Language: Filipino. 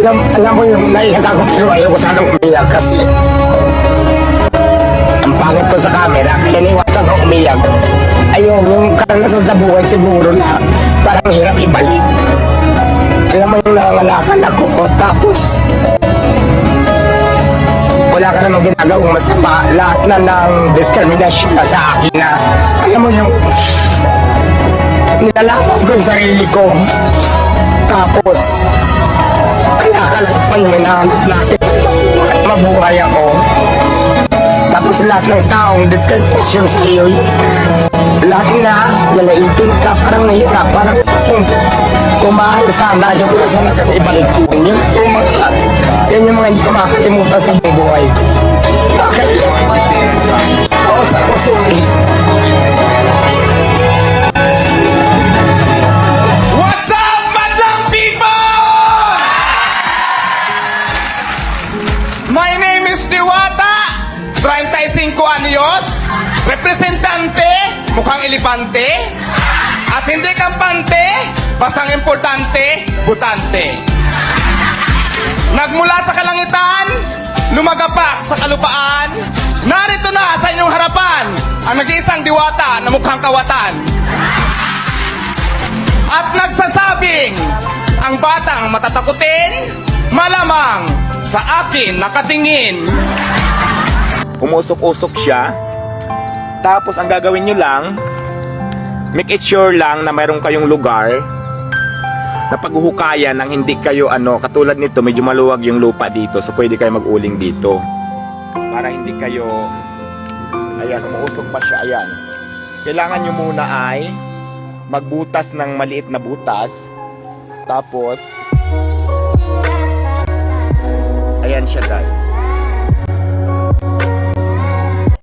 Alam, alam mo yung naiyak ako pero ayaw ko sanang umiyak kasi ang pangit ko sa camera kaya niwasan ko umiyak. Ayaw, yung karanasan sa buhay siguro na parang hirap ibalik. Alam mo yung nangangalakan ako tapos wala ka namang ginagawang masama. Lahat na ng discrimination na sa akin na alam mo yung nilalakot ko yung sarili ko. Tapos pa yung hinahanap natin at mabuhay ako. Tapos lahat ng taong discrimination sa iyo, lahat na lalaitin ka, parang nahirap, parang kung kumahal sana, yung wala sana kang ibalik yun. Yun yun yung mga hindi ko makakalimutan sa buhay. Bakit? My name is Diwata, 35 anyos, representante, mukhang elefante, at hindi kampante, bastang importante, butante. Nagmula sa kalangitan, lumagapak sa kalupaan, narito na sa inyong harapan, ang nag-iisang diwata na mukhang kawatan. At nagsasabing, ang batang matatakutin, sa akin nakatingin. umusok-usok siya. Tapos ang gagawin nyo lang, make it sure lang na mayroon kayong lugar na paghuhukayan nang hindi kayo ano, katulad nito medyo maluwag yung lupa dito so pwede kayo mag-uling dito. Para hindi kayo ayan, umuusok pa siya, ayan. Kailangan nyo muna ay magbutas ng maliit na butas. Tapos ayan siya guys.